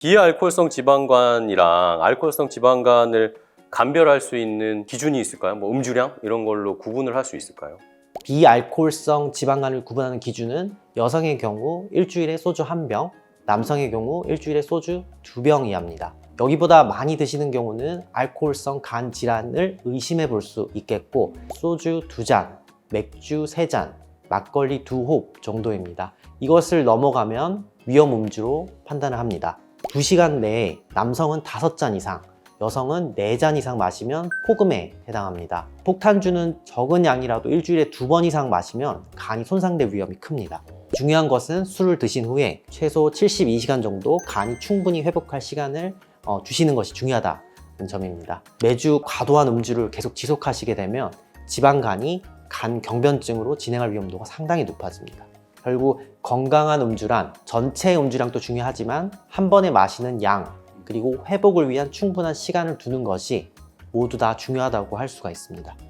비알코올성 지방간이랑 알코올성 지방간을 감별할 수 있는 기준이 있을까요? 뭐 음주량 이런 걸로 구분을 할 수 있을까요? 비알코올성 지방간을 구분하는 기준은 여성의 경우 일주일에 소주 한 병, 남성의 경우 일주일에 소주 두 병 이하입니다. 여기보다 많이 드시는 경우는 알코올성 간 질환을 의심해 볼 수 있겠고 소주 두 잔, 맥주 세 잔, 막걸리 두 홉 정도입니다. 이것을 넘어가면 위험 음주로 판단을 합니다. 2시간 내에 남성은 5잔 이상, 여성은 4잔 이상 마시면 폭음에 해당합니다. 폭탄주는 적은 양이라도 일주일에 두 번 이상 마시면 간이 손상될 위험이 큽니다. 중요한 것은 술을 드신 후에 최소 72시간 정도 간이 충분히 회복할 시간을 어, 주시는 것이 중요하다는 점입니다. 매주 과도한 음주를 계속 지속하시게 되면 지방간이 간 경변증으로 진행할 위험도가 상당히 높아집니다. 결국 건강한 음주란 전체 음주량도 중요하지만 한 번에 마시는 양 그리고 회복을 위한 충분한 시간을 두는 것이 모두 다 중요하다고 할 수가 있습니다.